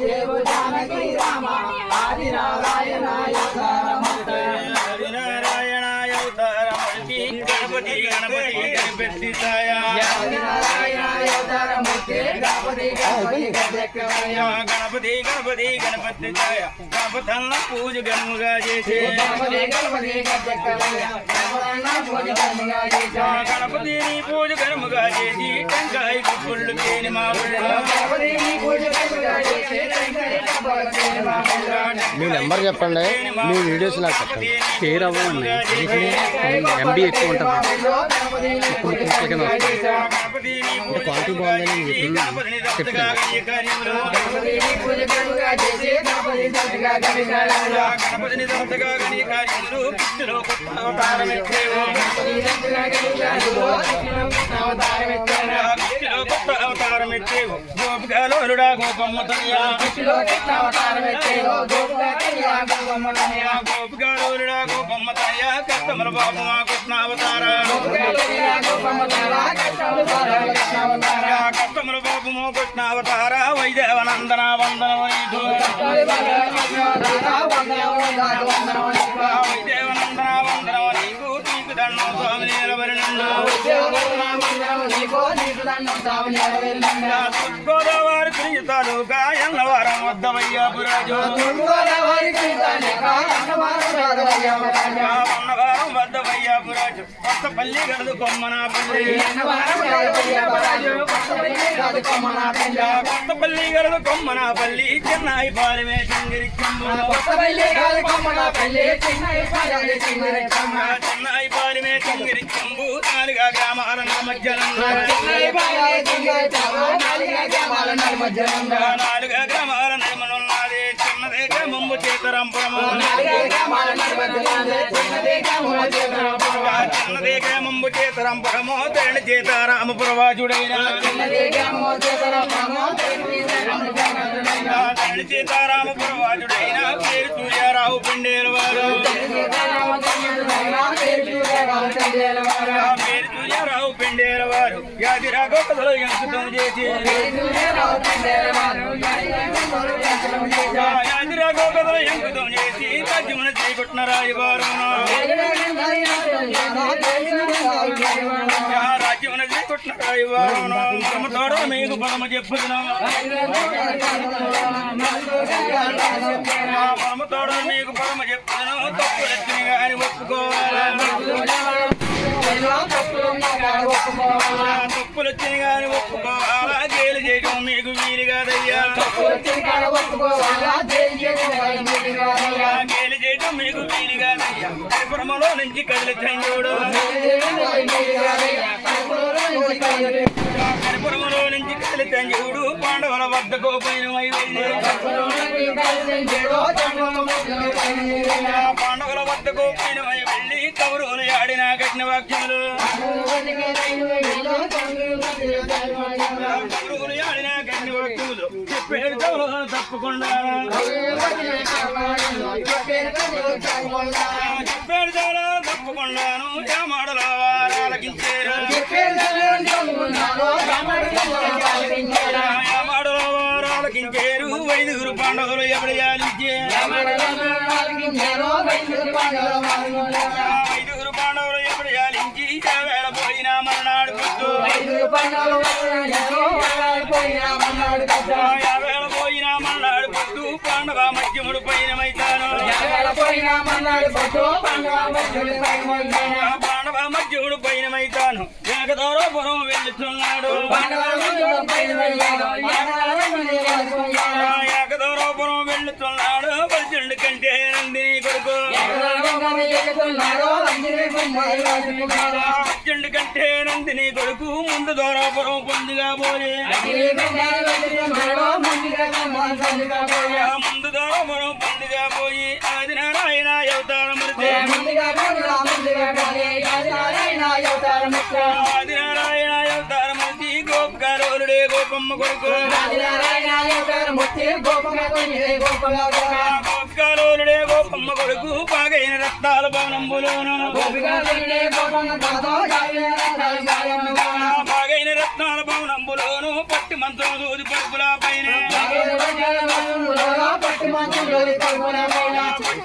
దేవు జానకి రామ ఆది నారాయణాయ అవతారమూర్తి గణపతి గణపతి ఆది నారాయణాయ గణపతి గణపతి గణపతి గణపతి పూజ గణముగా చేసే గణపతి గణపతి గజకమయ పూజ చేసి టెంకాయ పుల్లు తేని మా నెంబర్ చెప్పండి. మీ వీడియోస్ నాకు చెప్పండి. షేర్ అవ్వండి. ఎంబీ ఎక్కువ ఉంటుంది? సెకండ్ అంటే క్వాలిటీ బాగుందని నేను గణపతిని అవతారం గోపమ్మ గోపమ్మ కష్టముల బాబు మా కృష్ణ అవతార కష్టముల బాబు మా వైదేవనందన వందన వైదేవనందన నీకు స్వామి నిలబడినందు గోదావరి తిరిగి తాలూకా ఎల్లవారం వద్ద వయ్యాపురాజు అన్నవారం వద్ద వయ్యాపురాజు కొత్తపల్లి గలదు కొమ్మనాపల్లి. కొత్తపల్లి గలదు కొమ్మనాపల్లి. చెన్నై పాలమే చింగిరిచ్చంబు చెన్నై పాలమే చింగిరిచ్చంబు నాలుగా గ్రామాల మధ్యనంగా నాలుగా గ్రామాల నడుమనున్నది చిన్నదే గ్రామము చేతరంపురము చిన్నదే గ్రామము చేతరంపురము పేరు సూర్యారావు పిండేల వారు పిండేల వారు యాది రాఘవతలో ఎంకుతం చేసి వ్యాధి రాఘవతలో ఎంకుతం చేసి తజ్జమున చేకొట్టిన రాయవారు రాజ్యమున చేకొట్టిన రాయవారు తోడ మీకు పదము చెప్పుతున్నాము పరమతోడ మీకు పరమ చెప్పుతున్నాము తప్పులెత్తిన గాని ఒప్పుకోవాలి తప్పులు వచ్చిన కానీ ఒప్పుకోవాలా. జైలు చేయడం మీకు వీలు కాదయ్యా జైలు చేయడం మీకు వీలు కాదయ్యా పరిపురమలో నుంచి కదిలి చంద్రుడు పరిపురమలో నుంచి పాండవుల వద్ద గోపైనమై వెళ్ళి పాండవుల వద్ద గోపైనమై వెళ్ళి కౌరవులు ఆడిన కఠిన వాక్యములు. కౌరవులు ఆడిన కఠిన వాక్యములు. కౌరవులు తప్పకుండా. చెప్పేడు చాలా తప్పకుండాను మాడల వారాలకించారు వైదుగురు పాండవులు ఎవరు యాలించే ఐదుగురు పాండవులు ఎప్పుడు యాలించి వేళ మరణాడు పొద్దు. పాండవ మధ్యముడు పైన పాండవ మధ్యముడు పైన మైతాను ఏకదారోపురం వెళ్ళుతున్నాడు ఏకదారోపురం వెళ్ళుతున్నాడు పరిచండు కంటే నందిని కొడుకు. అర్జునుడి కంటే నందిని కొడుకు ముందు దూరాపురం పొందుగా పోయి. ముందు దూరాపురం పొందుగా పోయి. ఆది నారాయణ అవతార ఆది నారాయణ గోపకారుడే గోపమ్మ కొడుకు. గోపమ్మ కొడుకు పాగైన రక్తాల భవనంబులోను పాగైన రత్నాల భవనంబులోను పట్టి మంత్రం దూది పరుపుల పైన. పట్టి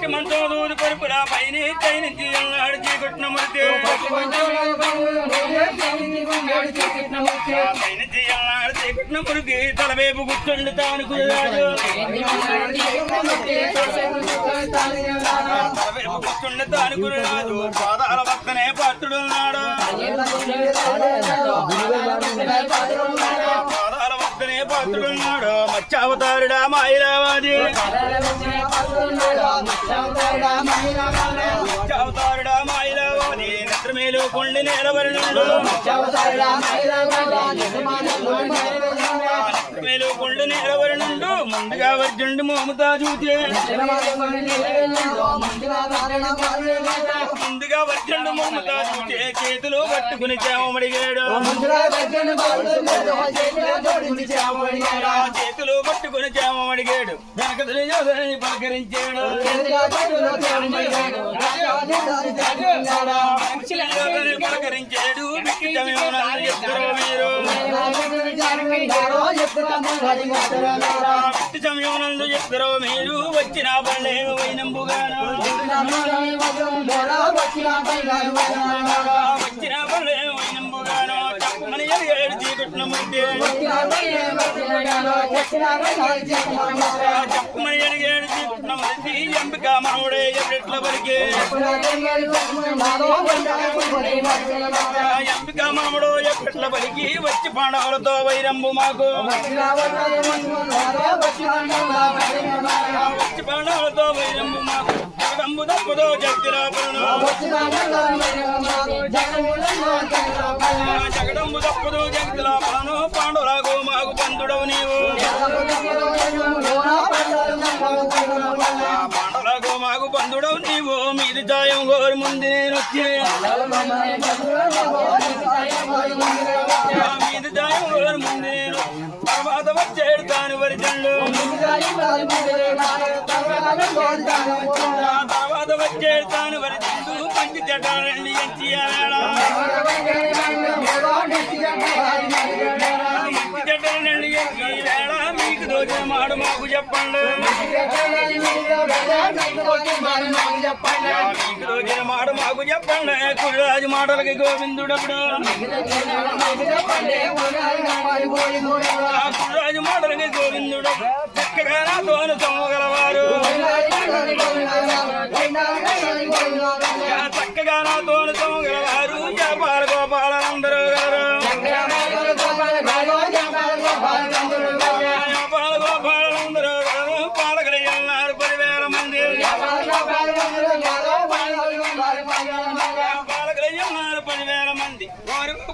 మంచం దూది పరుపుల పైన మురికి తలవేపు గుర్తుండి తాను కుదరాడు తలవేపు గుర్తుండి తాను కుదరాదు పాదాల పక్కనే పాత్రుడున్నాడు పాత్రుడున్నాడు మత్స్యావతారుడా మాయిరావాది. మత్స్యావతారుడా మాయిరావాది. నిద్రమేలు కొండి నేలవరణుడు. నిద్రమేలు కొండి నేలవరణుడు ముందుగా వర్జుండు మోముతా చూచే. ముందుగా వర్జుండు మోముతా చూచే. చేతులు పట్టుకుని చేమడిగాడు చేతులు పట్టుకుని చేమడిగాడు వెనక పలకరించాడు. పలకరించాడు మీరు మీరు వచ్చిన పళ్ళే వైనంబుగాను వచ్చిన పళ్ళే చీకట్న మధ్య మన ఎంపిక మనవుడే ఎట్ల వరకే ఎంపిక పలికి వచ్చి పాండవులతో వైరంబు మాకు వచ్చి పాండవులతో వైరంబు మాకు. జగదంబు తప్పుదో జగతిరాపరను జగడంబు తప్పుదు జగతిలాపరను పాండవులకు మాకు బంధుడవు నీవు పాండవులకు మాకు బంధుడవు నీవు మీది జాయం గోరు ముందు నేను వచ్చి మీది జాయం ముందు నేను తర్వాత వచ్చేడు కాని వరిజండు వచ్చేడు కాని వరిజండు పంచి చెట్టాలండి ఎంచి వేళ ఎంచి వేళ మాడు మాకు చెప్పండి మాడు మాకు చెప్పండి కుడిరాజు మాటలకి గోవిందుడప్పుడు కుడిరాజు మాటలకి గోవిందుడు చక్కగా నా తోను తొమ్మగలవారు చక్కగా నా తోను తొమ్మగలవారు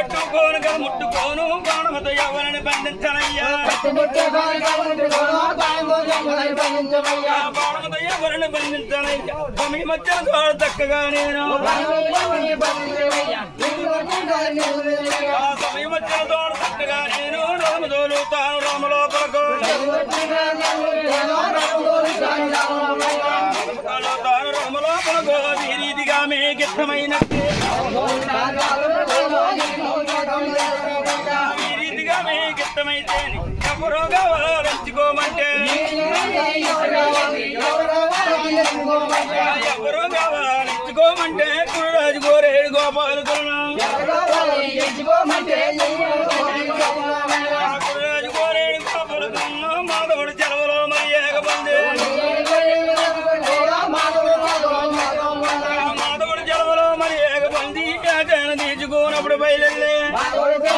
పట్టుకోను గడు ముట్టుకోను బాణమతో ఎవరిని బంధించనయ్యా. బాణమతో ఎవరిని బంధించనయ్యా. భూమి తోడు చక్కగా నేను. తోడు నేను. రామదోలు తాను రామలోపలకు. తాను రామలోపలకు. ఈ రీతిగా మేకిష్టమైనట్టు ఎవరో కావాలంచుకోమంటే ఎవరో గోరేడు గోపాలు కురురాజు గోరేడు గోపాలు మాధవుడు చెలవలో మరి ఏకబంది మాధవుడు చెలవలో మరి ఏకబంది తీర్చుకోనప్పుడు బయలుదేరి.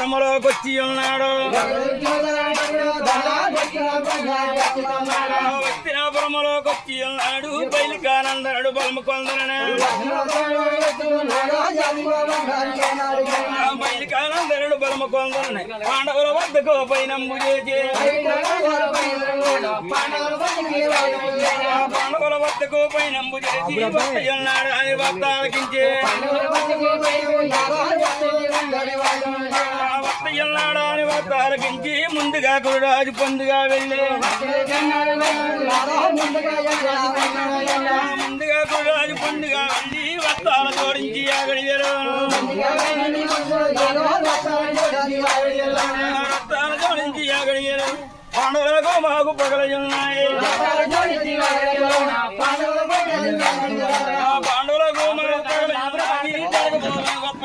వస్తినాపురములోకి వచ్చి ఉన్నాడు. ఆ వచ్చి ఉన్నాడు బయలుకానందనుడు బలము కొందరనే ఆ బయలుకానందనుడు బలము కొందరనే పాండవుల వద్దకు పైన చేసి చేసి భక్త ఉన్నాడు అని భక్త ఆలకించే ఉన్నాడు అని భక్త ఆలకించి ముందుగా కురురాజు పొందుగా వెళ్ళి. ముందుగా కురురాజు పొందుగా వెళ్ళి వస్త్రాల జోడించి ఆగడియరు వస్త్రాల జోడించి ఆగడియరు పండుగలకు మాకు పగలయున్నాయి. పండుగలకు మాకు పగలయున్నాయి. గొప్ప